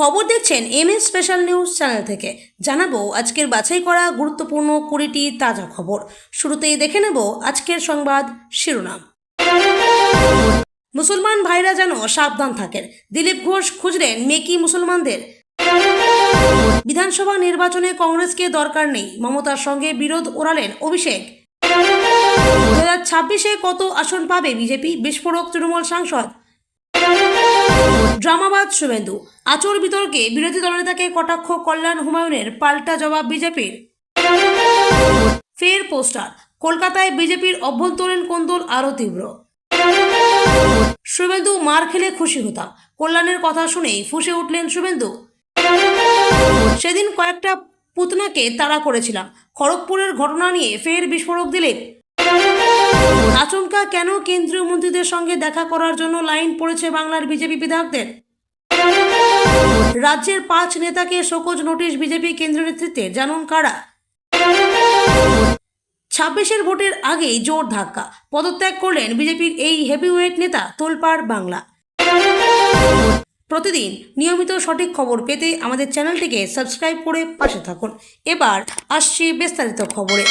খবর দেখছেন M S special news channel থেকে। জানাব আজকের বাছাই করা গুরুত্বপূর্ণ কুড়িটি তাজা খবর। শুরুতেই দেখে নেব আজকের সংবাদ শিরোনাম। মুসলমান ভাইরা যেন সাবধান থাকেন। দিলীপ ঘোষ খুঁজলেন মেকি মুসলমানদের। বিধানসভা নির্বাচনে কংগ্রেসকে দরকার নেই। মমতার সঙ্গে বিরোধ ওড়ালেন অভিষেক। দু হাজার ছাব্বিশে কত আসন পাবে বিজেপি? বিস্ফোরক তৃণমূল সাংসদ ড্রামাবাদ শুভেন্দু। আচর বিতর্কে বিরোধী দলনেতাকে কটাক্ষ কল্যাণ হুমায়ুনের পাল্টা জবাব বিজেপির। ফের পোস্টার, কলকাতায় বিজেপির অভ্যন্তরীণ কোন্দল আরও তীব্র। শুভেন্দু মার খেলে খুশি হতাম। কল্যাণের কথা শুনেই ফুঁসে উঠলেন শুভেন্দু। সেদিন কয়েকটা পুতনাকে তাড়া করেছিলাম। খড়গপুরের ঘটনা নিয়ে ফের বিস্ফোরক দিলেন আচমকা কেন কেন্দ্রীয় মন্ত্রীদের সঙ্গে দেখা করার জন্য লাইন পড়েছে বাংলার বিজেপি বিধায়কদের? রাজ্যের পাঁচ নেতাকে শোকজ নোটিশ বিজেপি কেন্দ্রীয় নেতৃত্বে, জানুন কারা? ছাব্বিশের ভোটের আগেই জোর ধাক্কা। পদত্যাগ করলেন বিজেপির এই হেভিওয়েট নেতা তোলপাড় বাংলা। প্রতিদিন নিয়মিত সঠিক খবর পেতে আমাদের চ্যানেলটিকে সাবস্ক্রাইব করে পাশে থাকুন। এবার আসছি বিস্তারিত খবরে।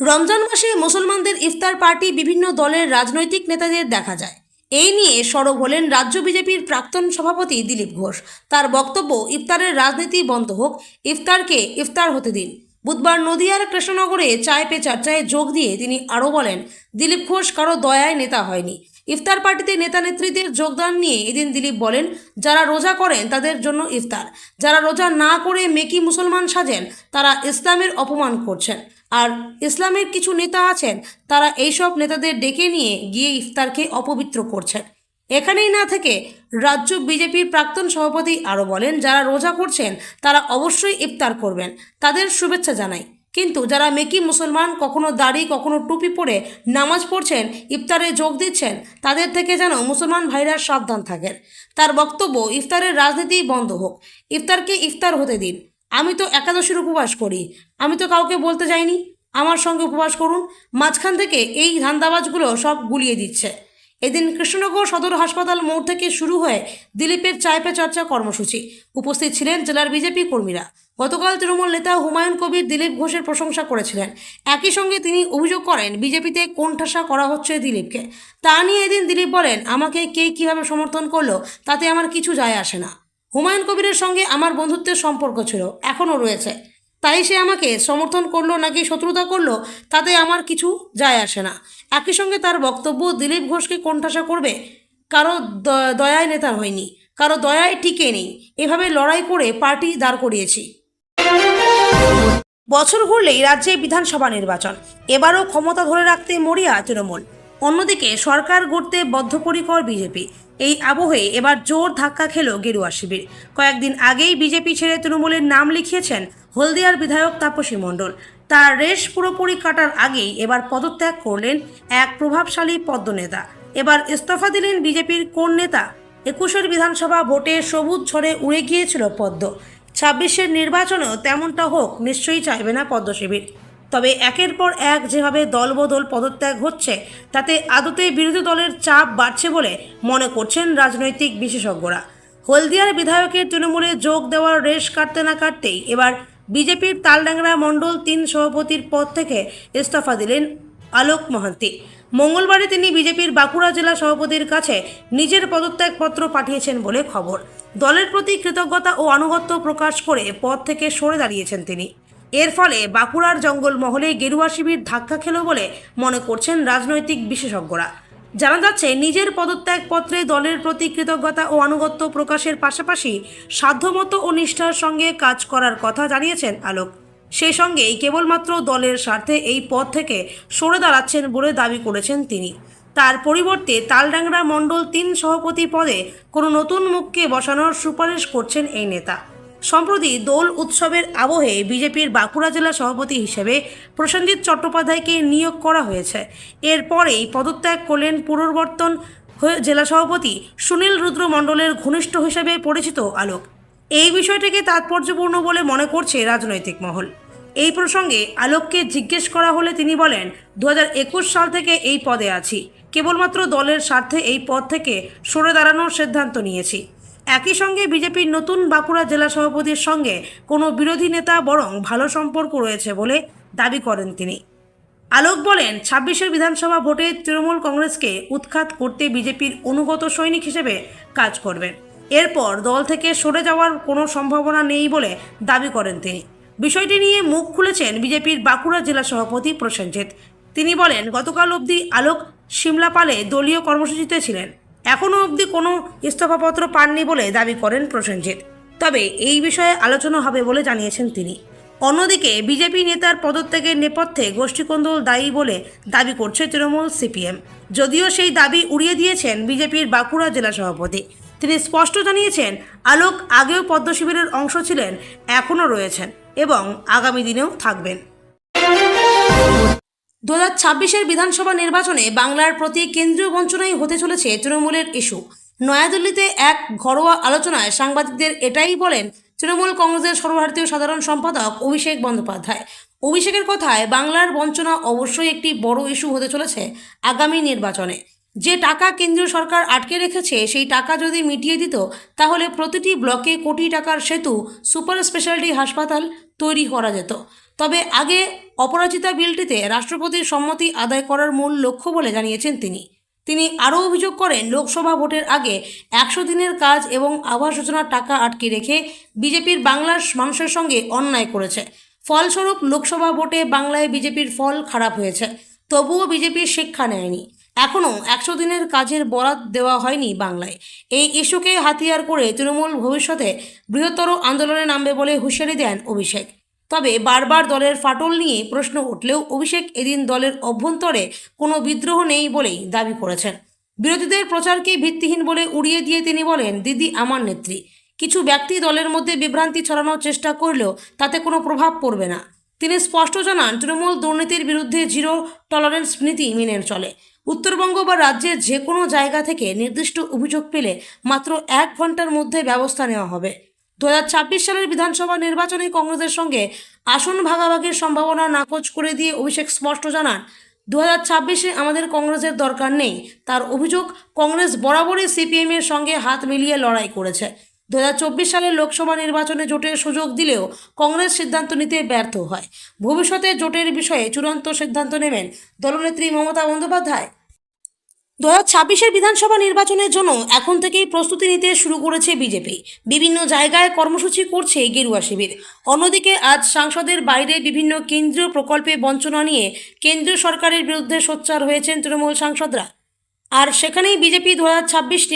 রমজান মাসে মুসলমানদের ইফতার পার্টি বিভিন্ন দলের রাজনৈতিক নেতাদের দেখা যায়। এই নিয়ে সরব হলেন রাজ্য বিজেপির প্রাক্তন সভাপতি দিলীপ ঘোষ। তার বক্তব্য, ইফতারের রাজনীতি বন্ধ হোক, ইফতারকে ইফতার হতে দিন। বুধবার নদিয়ার কৃষ্ণনগরে চায় পে চর্চায় যোগ দিয়ে তিনি আরও বলেন, দিলীপ ঘোষ কারও দয়ায় নেতা হয়নি। ইফতার পার্টিতে নেতা নেত্রীদের যোগদান নিয়ে এদিন দিলীপ বলেন, যারা রোজা করেন তাদের জন্য ইফতার। যারা রোজা না করে মেকি মুসলমান সাজেন, তারা ইসলামের অপমান করছেন। আর ইসলামের কিছু নেতা আছেন, তারা এইসব নেতাদের ডেকে নিয়ে গিয়ে ইফতারকে অপবিত্র করছেন। এখানেই না থেকে রাজ্য বিজেপির প্রাক্তন সভাপতি আরও বলেন, যারা রোজা করছেন, তারা অবশ্যই ইফতার করবেন। তাদের শুভেচ্ছা জানাই। কিন্তু যারা মেকি মুসলমান, কখনো দাড়ি, কখনো টুপি পরে নামাজ পড়ছেন, ইফতারে যোগ দিচ্ছেন, তাদের থেকে যেন মুসলমান ভাইরা সাবধান থাকেন। তার বক্তব্য, ইফতারের রাজনীতি বন্ধ হোক। ইফতারকে ইফতার হতে দিন। আমি তো একাদশীর উপবাস করি। আমি তো কাউকে বলতে যাইনি। আমার সঙ্গে উপবাস করুন। মাঝখান থেকে এই ধান্দাবাজগুলো সব গুলিয়ে দিচ্ছে। এদিন কৃষ্ণনগর সদর হাসপাতাল মোড় থেকে শুরু হয়ে দিলীপের চায় পে চর্চা কর্মসূচি। উপস্থিত ছিলেন জেলার বিজেপি কর্মীরা। গতকাল তৃণমূল নেতা হুমায়ুন কবির দিলীপ ঘোষের প্রশংসা করেছিলেন। একই সঙ্গে তিনি অভিযোগ করেন, বিজেপিতে কোণঠাসা করা হচ্ছে দিলীপকে। তা নিয়ে এদিন দিলীপ বলেন, আমাকে কে কীভাবে সমর্থন করল, তাতে আমার কিছু যায় আসে না। হুমায়ুন কবিরের সঙ্গে আমার বন্ধুত্বের সম্পর্ক ছিল, এখনও রয়েছে। তাই সে আমাকে সমর্থন করল নাকি শত্রুতা করল, তাতে আমার কিছু যায় আসে না। একই সঙ্গে তার বক্তব্য দিলীপ ঘোষকে কোণঠাসা করবে, কারও দয়ায় নেতা হয়নি, কারও দয়ায় টিকে নেই। এভাবে লড়াই করে পার্টি দাঁড় করিয়েছি। বছর ঘুরলেই রাজ্যে বিধানসভা নির্বাচন। এবারও ক্ষমতা ধরে রাখতে মরিয়া তৃণমূল। অন্যদিকে সরকার গড়তে বদ্ধপরিকর বিজেপি। এই আবহে এবার জোর ধাক্কা খেল গেরুয়া শিবির। কয়েকদিন আগেই বিজেপি ছেড়ে তৃণমূলের নাম লিখিয়েছেন হলদিয়ার বিধায়ক তাপসী মণ্ডল। তার রেশ পুরোপুরি কাটার আগেই এবার পদত্যাগ করলেন এক প্রভাবশালী পদ্মনেতা। এবার ইস্তফা দিলেন বিজেপির কোন নেতা? একুশের বিধানসভা ভোটে সবুজ ঝড়ে উড়ে গিয়েছিল পদ্ম। ছাব্বিশের নির্বাচনেও তেমনটা হোক, নিশ্চয়ই চাইবে না পদ্ম শিবির তবে একের পর এক যেভাবে দলবদল পদত্যাগ হচ্ছে, তাতে আদতে বিরোধী দলের চাপ বাড়ছে বলে মনে করছেন রাজনৈতিক বিশেষজ্ঞরা। হলদিয়ার বিধায়কের তৃণমূলে যোগ দেওয়ার রেশ কাটতে না কাটতেই এবার বিজেপির তালডাংরা মণ্ডল তিন সভাপতির পদ থেকে ইস্তফা দিলেন আলোক মহান্তি। মঙ্গলবারে তিনি বিজেপির বাঁকুড়া জেলা সভাপতির কাছে নিজের পদত্যাগপত্র পাঠিয়েছেন বলে খবর। দলের প্রতি কৃতজ্ঞতা ও আনুগত্য প্রকাশ করে পদ থেকে সরে দাঁড়িয়েছেন তিনি। এর ফলে বাঁকুড়ার জঙ্গলমহলে গেরুয়া শিবির ধাক্কা খেল বলে মনে করছেন রাজনৈতিক বিশেষজ্ঞরা। জানা যাচ্ছে, নিজের পদত্যাগপত্রে দলের প্রতি কৃতজ্ঞতা ও আনুগত্য প্রকাশের পাশাপাশি সাধ্যমতো ও নিষ্ঠার সঙ্গে কাজ করার কথা জানিয়েছেন আলোক। সেই সঙ্গেই কেবলমাত্র দলের স্বার্থে এই পদ থেকে সরে দাঁড়াচ্ছেন বলে দাবি করেছেন তিনি। তার পরিবর্তে তালডাংরা মণ্ডল তিন সভাপতি পদে কোনো নতুন মুখকে বসানোর সুপারিশ করছেন এই নেতা। সম্প্রতি দোল উৎসবের আবহে বিজেপির বাঁকুড়া জেলা সভাপতি হিসেবে প্রসেনজিৎ চট্টোপাধ্যায়কে নিয়োগ করা হয়েছে। এরপরেই পদত্যাগ করলেন পুনর্বর্তন জেলা সভাপতি সুনীল রুদ্র মণ্ডলের ঘনিষ্ঠ হিসেবে পরিচিত আলোক। এই বিষয়টিকে তাৎপর্যপূর্ণ বলে মনে করছে রাজনৈতিক মহল। এই প্রসঙ্গে আলোককে জিজ্ঞেস করা হলে তিনি বলেন দু হাজার একুশ সাল থেকে এই পদে আছি। কেবলমাত্র দলের স্বার্থে এই পদ থেকে সরে দাঁড়ানোর সিদ্ধান্ত নিয়েছি। একই সঙ্গে বিজেপির নতুন বাঁকুড়া জেলা সভাপতির সঙ্গে কোনো বিরোধী নেতা বরং ভালো সম্পর্ক রয়েছে বলে দাবি করেন তিনি। আলোক বলেন, ছাব্বিশের বিধানসভা ভোটে তৃণমূল কংগ্রেসকে উৎখাত করতে বিজেপির অনুগত সৈনিক হিসেবে কাজ করবেন। এরপর দল থেকে সরে যাওয়ার কোনো সম্ভাবনা নেই বলে দাবি করেন তিনি। বিষয়টি নিয়ে মুখ খুলেছেন বিজেপির বাঁকুড়া জেলা সভাপতি প্রসেনজিৎ। তিনি বলেন, গতকাল অবধি আলোক সিমলাপালে দলীয় কর্মসূচিতে ছিলেন। এখনও অবধি কোনো ইস্তফাপত্র পাননি বলে দাবি করেন প্রসেনজিৎ। তবে এই বিষয়ে আলোচনা হবে বলে জানিয়েছেন তিনি। অন্যদিকে বিজেপি নেতার পদত্যাগের নেপথ্যে গোষ্ঠীকন্দল দায়ী বলে দাবি করছে তৃণমূল সিপিএম। যদিও সেই দাবি উড়িয়ে দিয়েছেন বিজেপির বাঁকুড়া জেলা সভাপতি। তিনি স্পষ্ট জানিয়েছেন, আলোক আগেও পদ্ম শিবিরের অংশ ছিলেন, এখনও রয়েছেন এবং আগামী দিনেও থাকবেন। দু হাজার ছাব্বিশের বিধানসভা নির্বাচনে বাংলার প্রতি কেন্দ্রীয় বঞ্চনাই হতে চলেছে তৃণমূলের ইস্যু। নয়াদিল্লিতে এক ঘরোয়া আলোচনায় সাংবাদিকদের এটাই বলেন তৃণমূল কংগ্রেসের সর্বভারতীয় সাধারণ সম্পাদক অভিষেক বন্দ্যোপাধ্যায়। অভিষেকের কথায়, বাংলার বঞ্চনা অবশ্যই একটি বড় ইস্যু হতে চলেছে আগামী নির্বাচনে। যে টাকা কেন্দ্রীয় সরকার আটকে রেখেছে, সেই টাকা যদি মিটিয়ে দিত, তাহলে প্রতিটি ব্লকে কোটি টাকার সেতু, সুপার স্পেশালিটি হাসপাতাল তৈরি করা যেত। তবে আগে অপরাজিতা বিলটিতে রাষ্ট্রপতির সম্মতি আদায় করার মূল লক্ষ্য বলে জানিয়েছেন তিনি। তিনি আরও অভিযোগ করেন, লোকসভা ভোটের আগে একশো দিনের কাজ এবং আবাস যোজনার টাকা আটকে রেখে বিজেপির বাংলার মানুষের সঙ্গে অন্যায় করেছে। ফলস্বরূপ, লোকসভা ভোটে বাংলায় বিজেপির ফল খারাপ হয়েছে। তবুও বিজেপির শিক্ষা নেয়নি। এখনও একশো দিনের কাজের বরাদ দেওয়া হয়নি বাংলায়। এই ইস্যুকে হাতিয়ার করে তৃণমূল ভবিষ্যতে বৃহত্তর আন্দোলনে নামবে বলে হুঁশিয়ারি দেন অভিষেক। তবে বারবার দলের ফাটল নিয়ে প্রশ্ন উঠলেও অভিষেক এদিন দলের অভ্যন্তরে কোনো বিদ্রোহ নেই বলেই দাবি করেছেন। বিরোধীদের প্রচারকে ভিত্তিহীন বলে উড়িয়ে দিয়ে তিনি বলেন, দিদি আমার নেত্রী। কিছু ব্যক্তি দলের মধ্যে বিভ্রান্তি ছড়ানোর চেষ্টা করলেও তাতে কোনো প্রভাব পড়বে না। তিনি স্পষ্ট জানান, তৃণমূল দুর্নীতির বিরুদ্ধে জিরো টলারেন্স নীতি মেনে চলে। উত্তরবঙ্গ বা রাজ্যের যে কোনো জায়গা থেকে নির্দিষ্ট অভিযোগ পেলে মাত্র এক ঘণ্টার মধ্যে ব্যবস্থা নেওয়া হবে। দু হাজার ছাব্বিশ সালের বিধানসভা নির্বাচনে কংগ্রেসের সঙ্গে আসন ভাগাভাগির সম্ভাবনা নাকচ করে দিয়ে অভিষেক স্পষ্ট জানান, দু ছাব্বিশে আমাদের কংগ্রেসের দরকার নেই। তার অভিযোগ, কংগ্রেস বরাবরই সিপিএমের সঙ্গে হাত মিলিয়ে লড়াই করেছে। দু হাজার চব্বিশ সালের লোকসভা নির্বাচনে জোটের সুযোগ দিলেও কংগ্রেস সিদ্ধান্ত নিতে ব্যর্থ হয়। ভবিষ্যতে জোটের বিষয়ে চূড়ান্ত সিদ্ধান্ত নেবেন দলনেত্রী মমতা বন্দ্যোপাধ্যায়। দু হাজার বিধানসভা নির্বাচনের জন্য এখন থেকেই প্রস্তুতি নিতে শুরু করেছে বিজেপি। বিভিন্ন জায়গায় কর্মসূচি করছে গেরুয়া শিবির। অন্যদিকে আজ সাংসদের বাইরে বিভিন্ন কেন্দ্রীয় প্রকল্পে বঞ্চনা নিয়ে কেন্দ্রীয় সরকারের বিরুদ্ধে সোচ্চার হয়েছেন তৃণমূল সাংসদরা। আর সেখানেই বিজেপি দু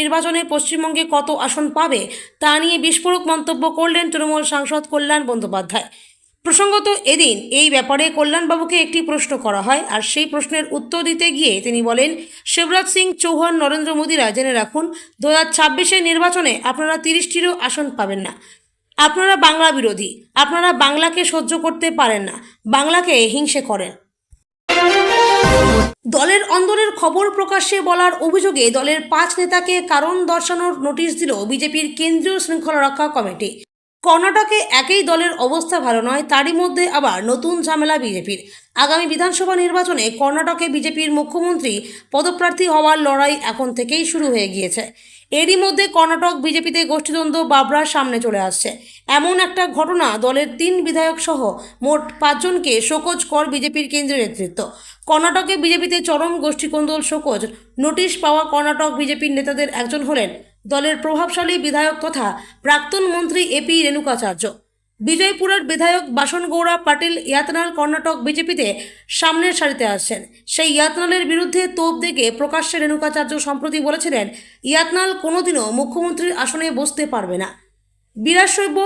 নির্বাচনে পশ্চিমবঙ্গে কত আসন পাবে তা নিয়ে বিস্ফোরক মন্তব্য করলেন তৃণমূল সাংসদ কল্যাণ বন্দ্যোপাধ্যায়। প্রসঙ্গত এদিন এই ব্যাপারে কল্যাণবাবুকে একটি প্রশ্ন করা হয় আর সেই প্রশ্নের উত্তর দিতে গিয়ে তিনি বলেন, শিবরাজ সিং চৌহান, নরেন্দ্র মোদীরা জেনে রাখুন, দু হাজার নির্বাচনে আপনারা তিরিশটিরও আসন পাবেন না। আপনারা বাংলা বিরোধী, আপনারা বাংলাকে সহ্য করতে পারেন না, বাংলাকে হিংসে করেন। দলের অন্দরের খবর প্রকাশ্যে বলার অভিযোগে দলের পাঁচ নেতাকে কারণ দর্শানোর নোটিশ দিল বিজেপির কেন্দ্রীয় শৃঙ্খলা রক্ষা কমিটি। কর্ণাটকে একই দলের অবস্থা ভালো নয়, তারই মধ্যে আবার নতুন ঝামেলা বিজেপির। আগামী বিধানসভা নির্বাচনে কর্ণাটকে বিজেপির মুখ্যমন্ত্রী পদপ্রার্থী হওয়ার লড়াই এখন থেকেই শুরু হয়ে গিয়েছে। এরই মধ্যে কর্ণাটক বিজেপিতে গোষ্ঠীদ্বন্দ্ব বাবরার সামনে চলে আসছে। এমন একটা ঘটনা দলের তিন বিধায়ক সহ মোট পাঁচজনকে শোকজ কর বিজেপির কেন্দ্রীয় নেতৃত্ব। কর্ণাটকে বিজেপিতে চরম গোষ্ঠীকন্দল শোকজ, নোটিশ পাওয়া কর্ণাটক বিজেপির নেতাদের একজন হলেন দলের প্রভাবশালী বিধায়ক তথা প্রাক্তন মন্ত্রী এপি রেণুকাচার্য। বিজয়পুরের বিধায়ক বাসন গৌড়া পাটিল ইয়াতনাল কর্ণাটক বিজেপিতে সামনের সারিতে আসছেন। সেই ইয়াতনালের বিরুদ্ধে তোপ দেখে প্রকাশ্যে রেণুকাচার্য সম্প্রতি বলেছিলেন, ইয়াতনাল কোনোদিনও মুখ্যমন্ত্রীর আসনে বসতে পারবে না। বীরাশৈব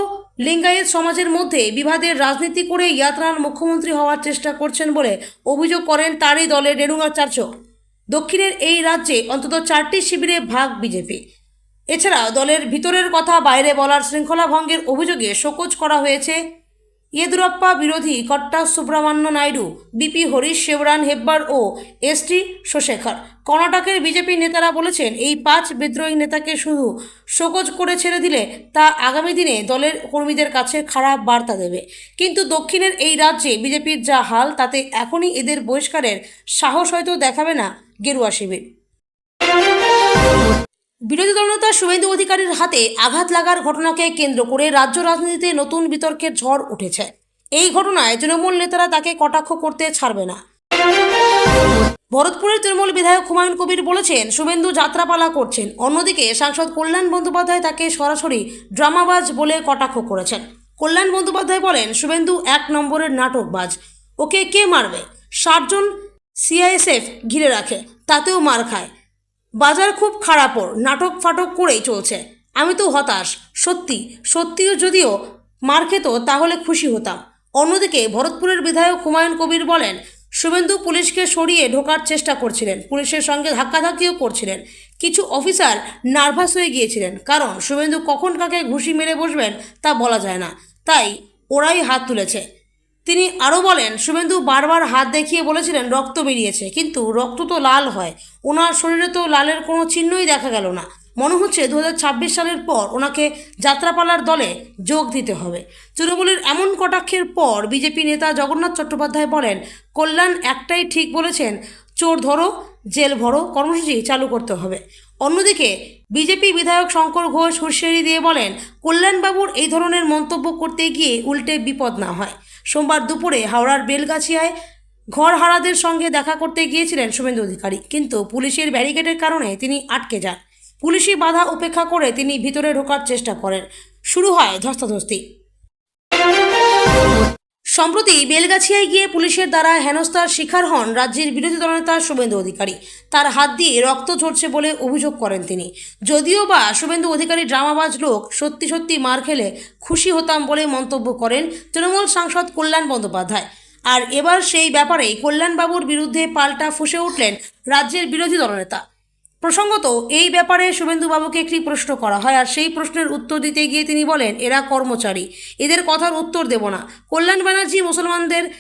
লিঙ্গায়েত সমাজের মধ্যে বিবাদের রাজনীতি করে ইয়াতনাল মুখ্যমন্ত্রী হওয়ার চেষ্টা করছেন বলে অভিযোগ করেন তারই দলের রেণুকাচার্য। দক্ষিণের এই রাজ্যে অন্তত চারটি শিবিরে ভাগ বিজেপি। এছাড়া দলের ভিতরের কথা বাইরে বলার শৃঙ্খলা ভঙ্গের অভিযোগে শোকজ করা হয়েছে। ইয়েদুরাপ্পা বিরোধী কট্টা সুব্রহ্মণ্য নাইডু, বিপি হরিশ শেবরান হেব্বার ও এস টি শোশেখর কর্ণাটকের বিজেপি নেতারা বলেছেন, এই পাঁচ বিদ্রোহী নেতাকে শুধু শোকজ করে ছেড়ে দিলে তা আগামী দিনে দলের কর্মীদের কাছে খারাপ বার্তা দেবে। কিন্তু দক্ষিণের এই রাজ্যে বিজেপির যা হাল, তাতে এখনই এদের বহিষ্কারের সাহস হয়তো দেখাবে না গেরুয়া শিবির। বিরোধী দলনেতা শুভেন্দু অধিকারীর হাতে আঘাত লাগার ঘটনাকে কেন্দ্র করে রাজ্য রাজনীতিতে নতুন বিতর্কের ঝড় উঠেছে। এই ঘটনায় তৃণমূল নেতারা তাকে কটাক্ষ করতে ছাড়বে না। ভরতপুরের তৃণমূল বিধায়ক হুমায়ুন কবির বলেছেন, শুভেন্দু যাত্রাপালা করছেন। অন্যদিকে সাংসদ কল্যাণ বন্দ্যোপাধ্যায় তাকে সরাসরি ড্রামাবাজ বলে কটাক্ষ করেছেন। কল্যাণ বন্দ্যোপাধ্যায় বলেন, শুভেন্দু এক নম্বরের নাটকবাজ। ওকে কে মারবে? ষাটজন সিআইএসএফ ঘিরে রাখে, তাতেও মার খায়। বাজার খুব খারাপ ওর, নাটক ফাটক করেই চলছে। আমি তো হতাশ, সত্যি, সত্যিও যদিও মার খেত, তাহলে খুশি হতাম। অন্যদিকে ভরতপুরের বিধায়ক হুমায়ুন কবির বলেন, শুভেন্দু পুলিশকে সরিয়ে ঢোকার চেষ্টা করছিলেন, পুলিশের সঙ্গে ধাক্কাধাক্কিও করছিলেন। কিছু অফিসার নার্ভাস হয়ে গিয়েছিলেন, কারণ শুভেন্দু কখন কাকে ঘুষি মেরে বসবেন তা বলা যায় না। তাই ওরাই হাত তুলেছে। তিনি আরও বলেন, শুভেন্দু বারবার হাত দেখিয়ে বলেছিলেন, রক্ত বেরিয়েছে। কিন্তু রক্ত তো লাল হয়। ওনার শরীরে তো লালের কোনো চিহ্নই দেখা গেল না। মনে হচ্ছে দু হাজার ছাব্বিশ সালের পর ওনাকে যাত্রাপালার দলে যোগ দিতে হবে। তৃণমূলের এমন কটাক্ষের পর বিজেপি নেতা জগন্নাথ চট্টোপাধ্যায় বলেন, কল্যাণ একটাই ঠিক বলেছেন, চোর ধরো, জেল ভরো, কর্মসূচি চালু করতে হবে। অন্যদিকে বিজেপি বিধায়ক শঙ্কর ঘোষ হুঁশিয়ারি দিয়ে বলেন, কল্যাণবাবুর এই ধরনের মন্তব্য করতে গিয়ে উল্টে বিপদ না হয়। সোমবার দুপুরে হাওড়ার বেলগাছিয়ায় ঘর হারাদের সঙ্গে দেখা করতে গিয়েছিলেন শুভেন্দু অধিকারী। কিন্তু পুলিশের ব্যারিকেডের কারণে তিনি আটকে যান। পুলিশি বাধা উপেক্ষা করে তিনি ভিতরে ঢোকার চেষ্টা করেন। শুরু হয় ধস্তাধস্তি। সম্প্রতি বেলগাছিয়ায় গিয়ে পুলিশের দ্বারা হেনস্থার শিকার হন রাজ্যের বিরোধী দলনেতা শুভেন্দু অধিকারী। তার হাত দিয়ে রক্ত ঝরছে বলে অভিযোগ করেন তিনি। যদিও বা শুভেন্দু অধিকারী ড্রামাবাজ লোক সত্যি সত্যি মার খেলে খুশি হতাম বলে মন্তব্য করেন তৃণমূল সাংসদ কল্যাণ বন্দ্যোপাধ্যায়। আর এবার সেই ব্যাপারেই কল্যাণবাবুর বিরুদ্ধে পাল্টা ফুসে উঠলেন রাজ্যের বিরোধী দলনেতা। প্রসঙ্গত, এই ব্যাপারে শুভেন্দুবাবুকে একটি প্রশ্ন করা হয় আর সেই প্রশ্নের উত্তর দিতে গিয়ে তিনি বলেন, এরা কর্মচারী। এদের কথার উত্তর দেব না। কল্যাণ ব্যানার্জি মুসলমানদের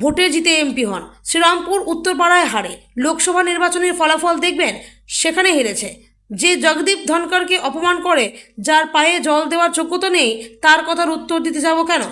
ভোটে জিতে এমপি হন। শ্রীরামপুর উত্তরপাড়ায় হারে। লোকসভা নির্বাচনের ফলাফল দেখবেন? সেখানে হেরেছে। যে জগদীপ ধনকরকে অপমান করে, যার পায়ে জল দেওয়ার যোগ্যতা নেই, তার কথার উত্তর দিতে যাব কেন?